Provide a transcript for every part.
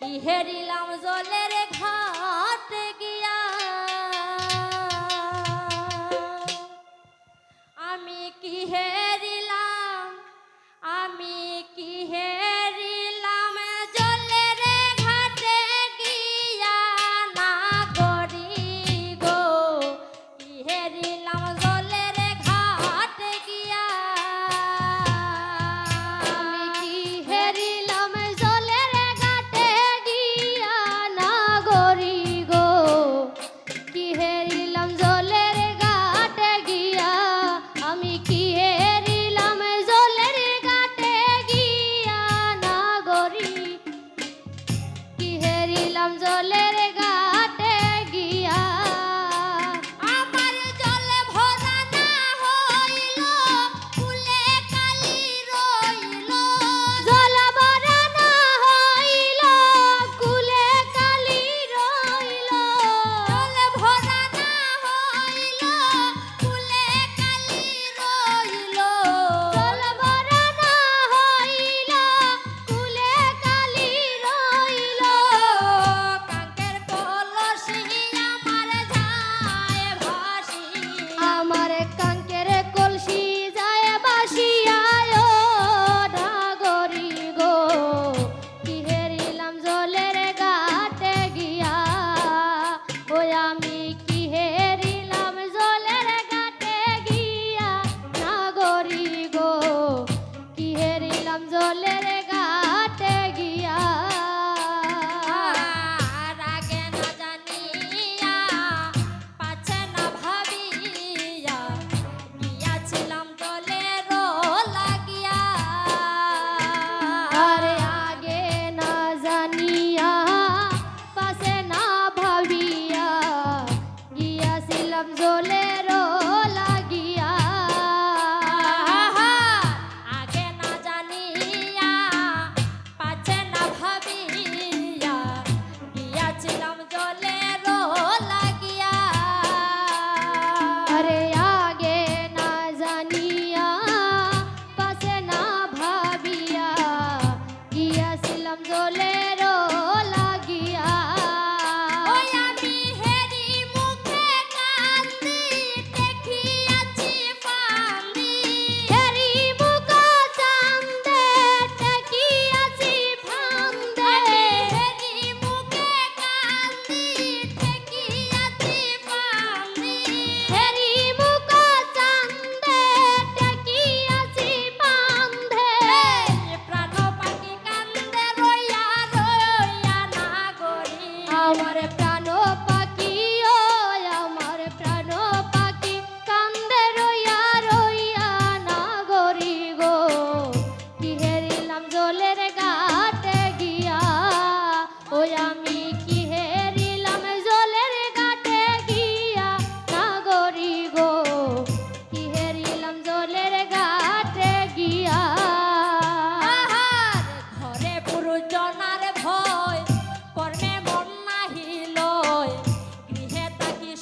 কি হেরিলাম জলের ঘাটে গিয়া? আমি কি হেরিলাম? আমি কি হে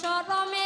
সরমে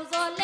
Vamos olhar.